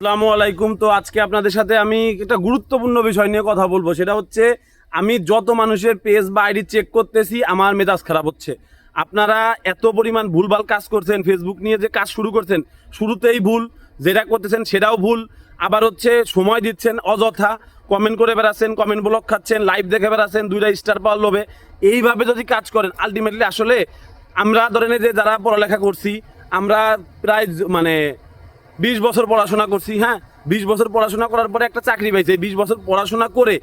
আসসালামু আলাইকুম। তো আজকে আপনাদের সাথে আমি একটা গুরুত্বপূর্ণ বিষয় নিয়ে কথা বলব। সেটা হচ্ছে, আমি যত মানুষের পেজ বা আইডি চেক করতেছি, আমার মেজাজ খারাপ হচ্ছে। আপনারা এত পরিমাণ ভুলভাল কাজ করছেন ফেসবুক নিয়ে যে কাজ শুরু করছেন, শুরুতেই ভুল, যেটা করতেছেন সেটাও ভুল। আবার হচ্ছে, সময় দিচ্ছেন অযথা কমেন্ট করে বেড়াচ্ছেন কমেন্ট ব্লক খাচ্ছেন লাইভ দেখে বেড়াচ্ছেন, দুইটা স্টার পাওয়ার লোভে। এইভাবে যদি কাজ করেন আলটিমেটলি আসলে আমরা ধরেন যে যারা পড়ালেখা করছি, আমরা প্রায় মানে বিশ বছর পড়াশোনা করছি হ্যাঁ? বিশ বছর পড়াশোনা করার পরে একটা চাকরি পাইছে। বিশ বছর পড়াশোনা করে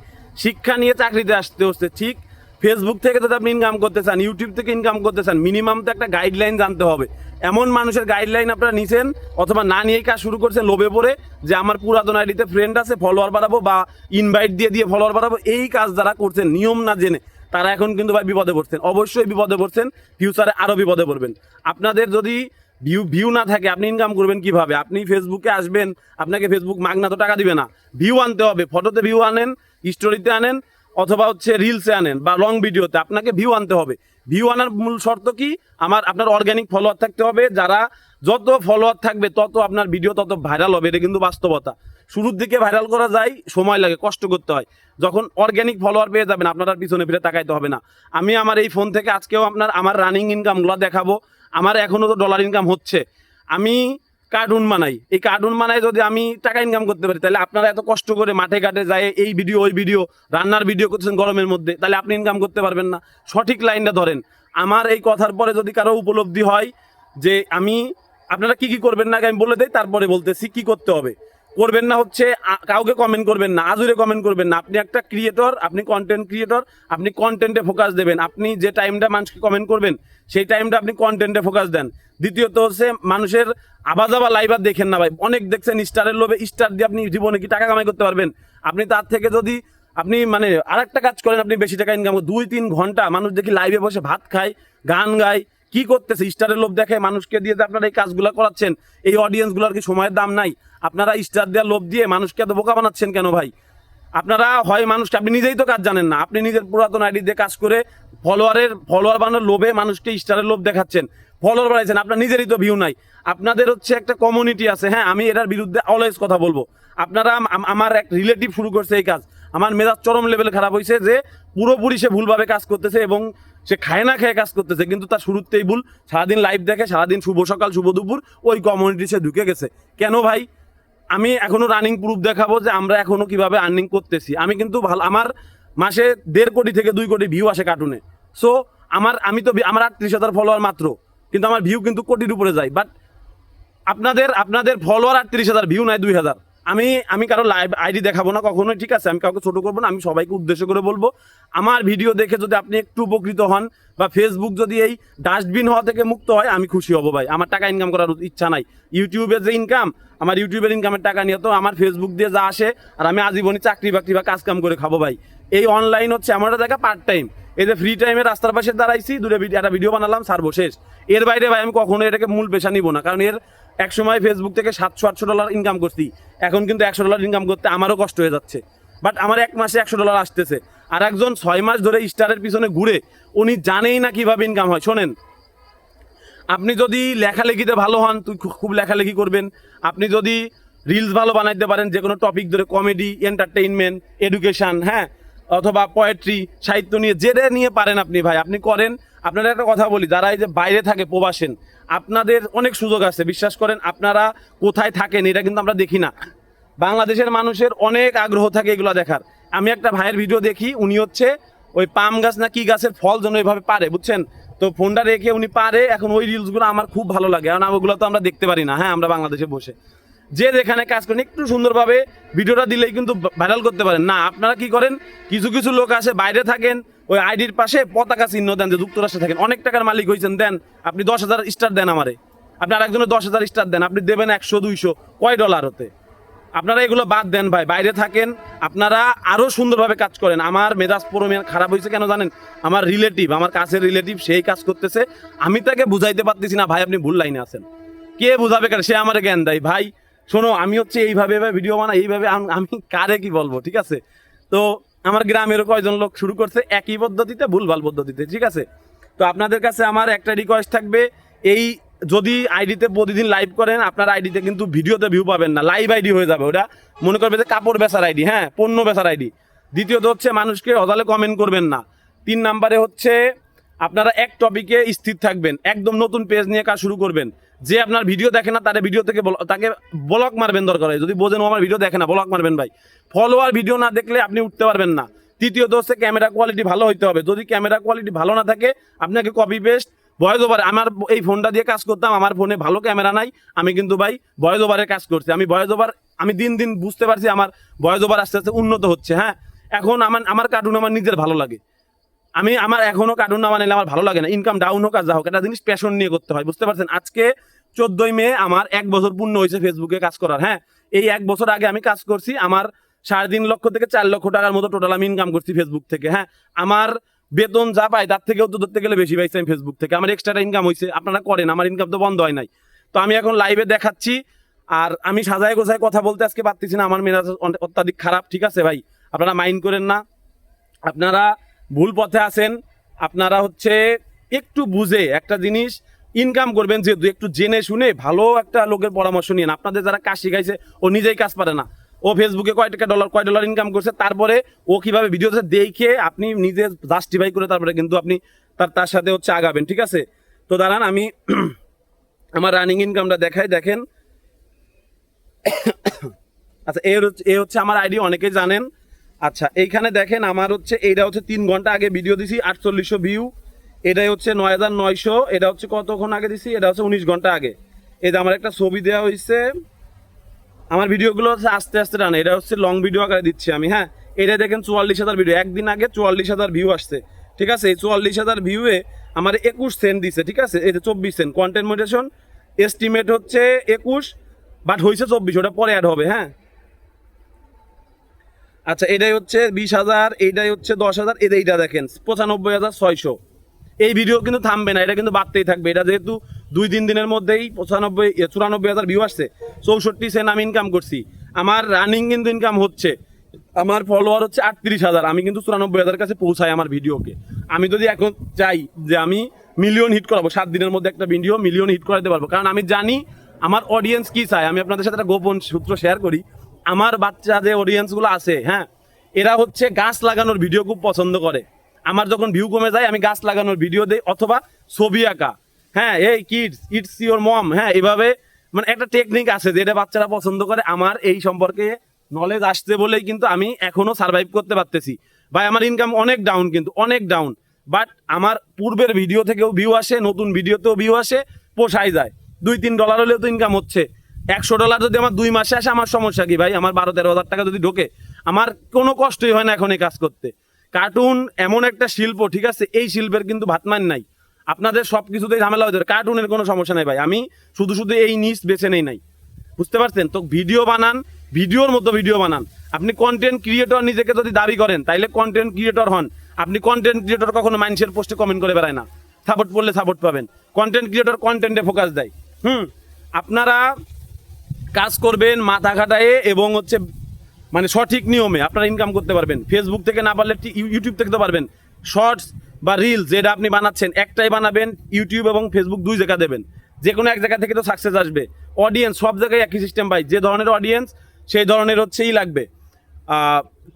শিক্ষা নিয়ে চাকরিতে আসতে হচ্ছে, ঠিক? ফেসবুক থেকে যদি আপনি ইনকাম করতে চান ইউটিউব থেকে ইনকাম করতে চান মিনিমাম তো একটা গাইডলাইন জানতে হবে। এমন মানুষের গাইডলাইন আপনারা নিছেন, অথবা না নিয়েই কাজ শুরু করছেন লোভে পড়ে, যে আমার পুরাতন আইডিতে ফ্রেন্ড আছে ফলোয়ার বাড়াবো বা ইনভাইট দিয়ে দিয়ে ফলোয়ার বাড়াবো, এই কাজ যারা করছেন, নিয়ম না জেনে, তারা এখন কিন্তু ভাই বিপদে পড়ছেন। অবশ্যই বিপদে পড়ছেন ফিউচারে আরও বিপদে পড়বেন। আপনাদের যদি ভিউ ভিউ না থাকে, আপনি ইনকাম করবেন কীভাবে? আপনি ফেসবুকে আসবেন, আপনাকে ফেসবুক মাগনা তো টাকা দিবে না। ভিউ আনতে হবে ফটোতে ভিউ আনেন স্টোরিতে আনেন, অথবা হচ্ছে রিলসে আনেন বা লং ভিডিওতে আপনাকে ভিউ আনতে হবে। ভিউ আনার মূল শর্ত কি? আমার, আপনার অর্গানিক ফলোয়ার থাকতে হবে, যারা যত ফলোয়ার থাকবে, তত আপনার ভিডিও তত ভাইরাল হবে, এটা কিন্তু বাস্তবতা। শুরুর দিকে ভাইরাল করা যায়, সময় লাগে, কষ্ট করতে হয়। যখন অর্গানিক ফলোয়ার পেয়ে যাবেন, আপনার পিছনে ফিরে তাকাইতে হবে না। আমি আমার এই ফোন থেকে আজকেও আপনার, আমার রানিং ইনকামগুলো দেখাবো। আমার এখনও তো ডলার ইনকাম হচ্ছে। আমি কার্টুন বানাই। এই কার্টুন বানাই যদি আমি টাকা ইনকাম করতে পারি, তাহলে আপনারা এত কষ্ট করে মাঠে ঘাটে যায় এই ভিডিও ওই ভিডিও রান্নার ভিডিও করছেন গরমের মধ্যে, তাহলে আপনি ইনকাম করতে পারবেন না। সঠিক লাইনটা ধরেন। আমার এই কথার পরে যদি কারও উপলব্ধি হয় যে আমি, আপনারা কি কি করবেন না আমি বলে দেই, তারপরে বলতেছি কি করতে হবে। করবেন না হচ্ছে কাউকে কমেন্ট করবেন না, আজুরে কমেন্ট করবেন না। আপনি একটা ক্রিয়েটর আপনি কন্টেন্ট ক্রিয়েটর আপনি কন্টেন্টে ফোকাস দেবেন। আপনি যে টাইমটা মানুষকে কমেন্ট করবেন, সেই টাইমটা আপনি কন্টেন্টে ফোকাস দেন। দ্বিতীয়ত হচ্ছে, মানুষের আবার যাবা লাইভার দেখেন না ভাই। অনেক দেখছেন স্টারের লোভে, স্টার দিয়ে আপনি জীবনে কি টাকা কামাই করতে পারবেন? আপনি তার থেকে যদি আপনি মানে আরেকটা কাজ করেন, আপনি বেশি টাকা ইনকাম দুই, তিন ঘণ্টা মানুষ দেখি লাইভে বসে ভাত খায়, গান গায় কি করতেছে? স্টারের লোভ দেখে মানুষকে দিয়ে আপনারা এই কাজগুলো করাচ্ছেন, এই অডিয়েন্সগুলোর কি সময়ের দাম নাই? আপনারা স্টার দেওয়ার লোভ দিয়ে মানুষকে এত বোকা বানাচ্ছেন কেন ভাই? আপনারা হয় মানুষকে, আপনি নিজেই তো কাজ জানেন না, আপনি নিজের পুরাতন আইডি দিয়ে কাজ করে ফলোয়ারের, ফলোয়ার বানানোর লোভে মানুষকে স্টারের লোভ দেখাচ্ছেন, ফলোয়ার বাড়াইছেন আপনার নিজেরই তো ভিউ নাই। আপনাদের হচ্ছে একটা কমিউনিটি আছে হ্যাঁ আমি এটার বিরুদ্ধে অলওয়েজ কথা বলব। আপনারা আমার এক রিলেটিভ শুরু করছে এই কাজ, আমার মেজাজ চরম লেভেলে খারাপ হয়েছে যে পুরোপুরি সে ভুলভাবে কাজ করতেছে এবং সে খায় না খেয়ে কাজ করতেছে, কিন্তু তার শুরুতেই ভুল। সারাদিন লাইভ দেখে, সারাদিন শুভ সকাল, শুভ দুপুর, ওই কমিউনিটি সে ঢুকে গেছে। কেন ভাই? আমি এখনও রানিং প্রুফ দেখাবো যে আমরা এখনও কীভাবে আর্নিং করতেছি। আমি কিন্তু ভালো আমার মাসে দেড় কোটি থেকে দুই কোটি ভিউ আসে কার্টুনে সো আমার আমি তো আমার আটত্রিশ হাজার ফলোয়ার মাত্র। কিন্তু আমার ভিউ কিন্তু কোটির উপরে যায়। বাট আপনাদের আপনাদের ফলোয়ার আটত্রিশ হাজার ভিউ নাই দুই হাজার। আমি আমি কারও লাইভ আইডি দেখাবো না কখনো ঠিক আছে? আমি কাউকে ছোট করব না, আমি সবাইকে উদ্দেশ্য করে বলব। আমার ভিডিও দেখে যদি আপনি একটু উপকৃত হন বা ফেসবুক যদি এই ডাস্টবিন হওয়া থেকে মুক্ত হয়, আমি খুশি হব ভাই। আমার টাকা ইনকাম করার ইচ্ছা নাই। ইউটিউবে যে ইনকাম আমার ইউটিউবের ইনকামের টাকা নিয়ে তো আমার ফেসবুক দিয়ে যা আসে, আর আমি আজীবনই চাকরি বাকরি বা কাজ কাম করে খাব ভাই। এই অনলাইন হচ্ছে, আমার দেখা পার্ট টাইম এই যে ফ্রি টাইমে রাস্তার পাশে দাঁড়াইছি, দূরে একটা ভিডিও বানালাম সারবো শেষ। এর বাইরে ভাই আমি কখনো এটাকে মূল পেশা নিব না, কারণ এর এক সময় ফেসবুক থেকে সাতশো, আটশো ডলার ইনকাম করছি। এখন কিন্তু একশো ডলার ইনকাম করতে আমারও কষ্ট হয়ে যাচ্ছে। বাট আমার এক মাসে একশো ডলার আসতেছে। আর একজন ছয় মাস ধরে স্টারের পিছনে ঘুরে, উনি জানেই না কীভাবে ইনকাম হয়। শোনেন আপনি যদি লেখালেখিতে ভালো হন, তুই খুব লেখালেখি করবেন। আপনি যদি রিলস ভালো বানাইতে পারেন, যে কোনো টপিক ধরে কমেডি এন্টারটেইনমেন্ট এডুকেশন হ্যাঁ অথবা পোয়েট্রি সাহিত্য নিয়ে, যেটা নিয়ে পারেন আপনি ভাই, আপনি করেন। আপনারা একটা কথা বলি, যারা এই যে বাইরে থাকে, প্রবাসেন, আপনাদের অনেক সুযোগ আছে। বিশ্বাস করেন, আপনারা কোথায় থাকেন, এটা কিন্তু আমরা দেখি না। বাংলাদেশের মানুষের অনেক আগ্রহ থাকে এগুলো দেখার। আমি একটা ভাইয়ের ভিডিও দেখি, উনি হচ্ছে ওই পাম গাছ না কি গাছের ফল যেন এভাবে পারে, বুঝছেন? তো ফোনটা রেখে উনি পারে। এখন ওই রিলসগুলো আমার খুব ভালো লাগে। কারণ ওগুলো তো আমরা দেখতে পারি না। হ্যাঁ আমরা বাংলাদেশে বসে। যে যেখানে কাজ করেন, একটু সুন্দরভাবে ভিডিওটা দিলেই কিন্তু ভাইরাল করতে পারেন। না, আপনারা কি করেন? কিছু কিছু লোক আসে বাইরে থাকেন, ওই আইডির পাশে পতাকা চিহ্ন দেন যে যুক্তরাষ্ট্রে থাকেন। অনেক টাকার মালিক হয়েছেন দেন আপনি দশ হাজার স্টার দেন আমারে। আপনি আরেকজনের দশ হাজার স্টার দেন, আপনি দেবেন একশো, দুইশো, কয় ডলার হতে আপনারা এগুলো বাদ দেন ভাই, বাইরে থাকেন, আপনারা আরও সুন্দরভাবে কাজ করেন। আমার মেজাজ পুরো খারাপ হয়েছে কেন জানেন? আমার রিলেটিভ আমার কাছের রিলেটিভ সেই কাজ করতেছে। আমি তাকে বুঝাইতে পারতেছি না, ভাই, আপনি ভুল লাইনে আছেন। কে বুঝাবে কেন? সে আমার জ্ঞান দেয়। ভাই, শোনো, আমি হচ্ছে এইভাবে এভাবে ভিডিও বানাই, এইভাবে আমি কারে কি বলব, ঠিক আছে? তো আমার গ্রামেরও কয়জন লোক শুরু করছে একই পদ্ধতিতে ভুলভাল পদ্ধতিতে, ঠিক আছে? তো আপনাদের কাছে আমার একটা রিকোয়েস্ট থাকবে, এই যদি আইডিতে প্রতিদিন লাইভ করেন, আপনার আইডিতে কিন্তু ভিডিওতে ভিউ পাবেন না লাইভ আইডি হয়ে যাবে। ওটা মনে করবে যে কাপড় বেচার আইডি হ্যাঁ পণ্য বেচার আইডি দ্বিতীয়ত হচ্ছে মানুষকে অজালে কমেন্ট করবেন না। তিন নাম্বারে হচ্ছে আপনারা এক টপিকে স্থির থাকবেন, একদম নতুন পেজ নিয়ে কাজ শুরু করবেন। যে আপনার ভিডিও দেখে না, তার ভিডিও থেকে তাকে ব্লক মারবেন দরকার হয়। যদি বোঝেন আমার ভিডিও দেখে না ব্লক মারবেন ভাই। ফলোয়ার ভিডিও না দেখলে আপনি উঠতে পারবেন না। তৃতীয়ত হচ্ছে ক্যামেরা কোয়ালিটি ভালো হইতে হবে। যদি ক্যামেরা কোয়ালিটি ভালো না থাকে, আপনাকে কপি পেস্ট ভয়েস ওভার আমার এই ফোনটা দিয়ে কাজ করতাম, আমার ফোনে ভালো ক্যামেরা নাই, আমি কিন্তু ভাই ভয়েস ওভারে কাজ করছি। আমি ভয়েস ওভার, আমি দিন দিন বুঝতে পারছি আমার ভয়েস ওভার আস্তে আস্তে উন্নত হচ্ছে হ্যাঁ? এখন আমার আমার কার্টুন আমার নিজের ভালো লাগে। আমি আমার এখনও কার্টুন না বানাইলে আমার ভালো লাগে না। ইনকাম ডাউন হোক আর যা হোক, একটা জিনিস প্যাশন নিয়ে করতে হয়, বুঝতে পারছেন? আজকে চোদ্দই মে আমার এক বছর পূর্ণ হয়েছে ফেসবুকে কাজ করার হ্যাঁ? এই এক বছর আগে আমি কাজ করছি, আমার সাড়ে তিন লক্ষ থেকে চার লক্ষ টাকার মতো টোটাল আমি ইনকাম করছি ফেসবুক থেকে হ্যাঁ? আমার বেতন যা পাই তার থেকেও তো ধরতে গেলে বেশি পাইছি আমি ফেসবুক থেকে। আমার এক্সট্রা ইনকাম হয়েছে আপনারা করেন, আমার ইনকাম তো বন্ধ হয় নাই। তো আমি এখন লাইভে দেখাচ্ছি আর আমি সাজায় গোছায় কথা বলতে আজকে পারতেছি না। আমার মেজাজ অত্যাধিক খারাপ, ঠিক আছে ভাই? আপনারা মাইন্ড করেন না। আপনারা ভুল পথে আছেন। আপনারা হচ্ছে একটু বুঝে একটা জিনিস ইনকাম করবেন, যেহেতু একটু জেনে শুনে ভালো একটা লোকের পরামর্শ নিন আপনাদের যারা কাজ শিখাইছে ও নিজেই কাজ পারে না। ও ফেসবুকে কয় টাকা ডলার কয় ডলার ইনকাম করছে, তারপরে ও কীভাবে ভিডিওতে দেখে আপনি নিজে জাস্টিফাই করে তারপরে কিন্তু আপনি তার তার সাথে হচ্ছে আগাবেন, ঠিক আছে? তো দাঁড়ান, আমি আমার রানিং ইনকামটা দেখাই, দেখেন। আচ্ছা এর হচ্ছে, এ হচ্ছে আমার আইডি অনেকেই জানেন। আচ্ছা এইখানে দেখেন আমার হচ্ছে, এইটা হচ্ছে তিন ঘণ্টা আগে ভিডিও দিছি, আটচল্লিশশো ভিউ এটাই হচ্ছে নয় হাজার নয়শো, এটা হচ্ছে কতক্ষণ আগে দিছি? এটা হচ্ছে উনিশ ঘণ্টা আগে। এটা আমার একটা ছবি দেওয়া হয়েছে আমার ভিডিওগুলো হচ্ছে আস্তে আস্তে টানে। এটা হচ্ছে লং ভিডিও আকারে দিচ্ছি আমি হ্যাঁ? এটা দেখেন চুয়াল্লিশ হাজার ভিডিও একদিন আগে চুয়াল্লিশ হাজার ভিউ আসছে, ঠিক আছে? এই চুয়াল্লিশ হাজার ভিউয়ে আমার একুশ সেন্ট দিছে, ঠিক আছে? এই যে চব্বিশ সেন্ট কন্টেন্ট মোটেশন এস্টিমেট হচ্ছে একুশ বাট হয়েছে চব্বিশ, ওটা পরে অ্যাড হবে হ্যাঁ? আচ্ছা এটাই হচ্ছে বিশ হাজার, এইটাই হচ্ছে দশ হাজার এটা এইটা দেখেন, পঁচানব্বই হাজার ছয়শো। এই ভিডিও কিন্তু থামবে না, এটা কিন্তু বাড়তেই থাকবে। এটা যেহেতু দুই, তিন দিনের মধ্যেই পঁচানব্বই চুরানব্বই হাজার ভিউ আসছে। চৌষট্টি সেন্ট আমি ইনকাম করছি। আমার রানিং কিন্তু ইনকাম হচ্ছে। আমার ফলোয়ার হচ্ছে আটত্রিশ হাজার। আমি কিন্তু চুরানব্বই হাজার কাছে পৌঁছাই আমার ভিডিওকে আমি যদি এখন চাই যে আমি মিলিয়ন হিট করাবো, সাত দিনের মধ্যে একটা ভিডিও মিলিয়ন হিট করাতে পারব। কারণ আমি জানি আমার অডিয়েন্স কি চায়। আমি আপনাদের সাথে একটা গোপন সূত্র শেয়ার করি। আমার বাচ্চা যে অডিয়েন্সগুলো আছে হ্যাঁ এরা হচ্ছে গাছ লাগানোর ভিডিও খুব পছন্দ করে। আমার যখন ভিউ কমে যায়, আমি গাছ লাগানোর ভিডিও দেই, অথবা ছবি আঁকা। হ্যাঁ এই কিডস ইটস ইওর মম হ্যাঁ এভাবে মানে একটা টেকনিক আছে যেটা বাচ্চারা পছন্দ করে। আমার এই সম্পর্কে নলেজ আসছে বলেই কিন্তু আমি এখনও সার্ভাইভ করতে পারতেছি। ভাই, আমার ইনকাম অনেক ডাউন কিন্তু, অনেক ডাউন বাট আমার পূর্বের ভিডিও থেকেও ভিউ আসে, নতুন ভিডিওতেও ভিউ আসে পোষাই যায়। দুই, তিন ডলার হলেও তো ইনকাম হচ্ছে। একশো ডলার যদি আমার দুই মাসে আসে, আমার সমস্যা কি ভাই? আমার বারো, তেরো হাজার টাকা যদি ঢোকে, আমার কোনো কষ্টই হয় না এখন এই কাজ করতে। কার্টুন এমন একটা শিল্প, ঠিক আছে? এই শিল্পের কিন্তু ভাতমান নাই। আপনাদের সব কিছুতেই ঝামেলা হয়ে যাবে কার্টুনের কোনো সমস্যা নাই ভাই। আমি শুধু শুধু এই নিচ বেছে নেই নাই। বুঝতে পারছেন? তো ভিডিও বানান ভিডিওর মতো ভিডিও বানান। আপনি কন্টেন্ট ক্রিয়েটর নিজেকে যদি দাবি করেন, তাইলে কন্টেন্ট ক্রিয়েটর হন। আপনি কন্টেন্ট ক্রিয়েটর কখনো মানুষের পোস্টে কমেন্ট করে বেড়ায় না। সাপোর্ট করলে সাপোর্ট পাবেন। কন্টেন্ট ক্রিয়েটর কন্টেন্টে ফোকাস দেয়। হুম? আপনারা কাজ করবেন মাথা খাটায়ে এবং হচ্ছে মানে সঠিক নিয়মে আপনারা ইনকাম করতে পারবেন। ফেসবুক থেকে না পারলে ইউটিউব থেকে তো পারবেন। শর্টস বা রিলস যেটা আপনি বানাচ্ছেন, একটাই বানাবেন ইউটিউব এবং ফেসবুক দুই জায়গা দেবেন। যে কোনো এক জায়গা থেকে তো সাকসেস আসবে। অডিয়েন্স সব জায়গায় একই সিস্টেম পাই যে ধরনের অডিয়েন্স সেই ধরনের হচ্ছেই লাগবে।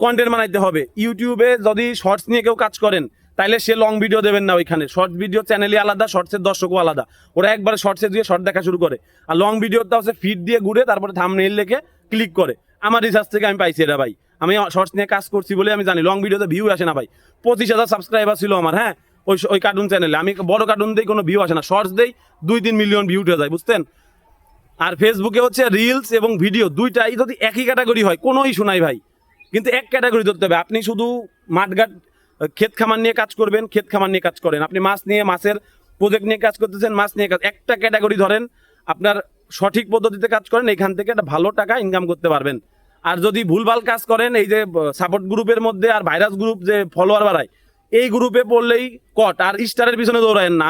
কন্টেন্ট বানাইতে হবে। ইউটিউবে যদি শর্টস নিয়ে কেউ কাজ করেন, তাইলে সে লং ভিডিও দেবেন না ওইখানে। শর্ট ভিডিও চ্যানেলই আলাদা শর্টসের দর্শকও আলাদা। ওরা একবারে শর্টসে দিয়ে শর্ট দেখা শুরু করে। আর লং ভিডিওটা হচ্ছে ফিড দিয়ে ঘুরে, তারপরে থামনেইল লিখে ক্লিক করে। আমার রিসার্চ থেকে আমি পাইছি এটা ভাই। আমি শর্টস নিয়ে কাজ করছি বলে আমি জানি লং ভিডিওতে ভিউ আসে না ভাই। পঁচিশ হাজার সাবস্ক্রাইবার ছিল আমার হ্যাঁ? ওই ওই কার্টুন চ্যানেলে আমি বড় কার্টুন দিই, কোনো ভিউ আসে না। শর্টস দেই, দুই তিন মিলিয়ন ভিউ উঠে যায় বুঝতেন আর ফেসবুকে হচ্ছে রিলস এবং ভিডিও দুইটাই যদি একই ক্যাটাগরি হয়, কোনো ইস্যু নাই ভাই। কিন্তু এক ক্যাটাগরি ধরতে হবে। আপনি শুধু মাঠঘাট, ক্ষেত খামার নিয়ে কাজ করবেন, ক্ষেত খামার নিয়ে কাজ করেন। আপনি মাছ নিয়ে, মাছের প্রজেক্ট নিয়ে কাজ করতেছেন, মাছ নিয়ে কাজ একটা ক্যাটাগরি ধরেন, আপনার সঠিক পদ্ধতিতে কাজ করেন, এখান থেকে একটা ভালো টাকা ইনকাম করতে পারবেন। আর যদি ভুলভাল কাজ করেন, এই যে সাপোর্ট গ্রুপের মধ্যে আর ভাইরাস গ্রুপ যে ফলোয়ার বাড়ায়, এই গ্রুপে পড়লেই কট আর স্টারের পিছনে দৌড়ায়েন না।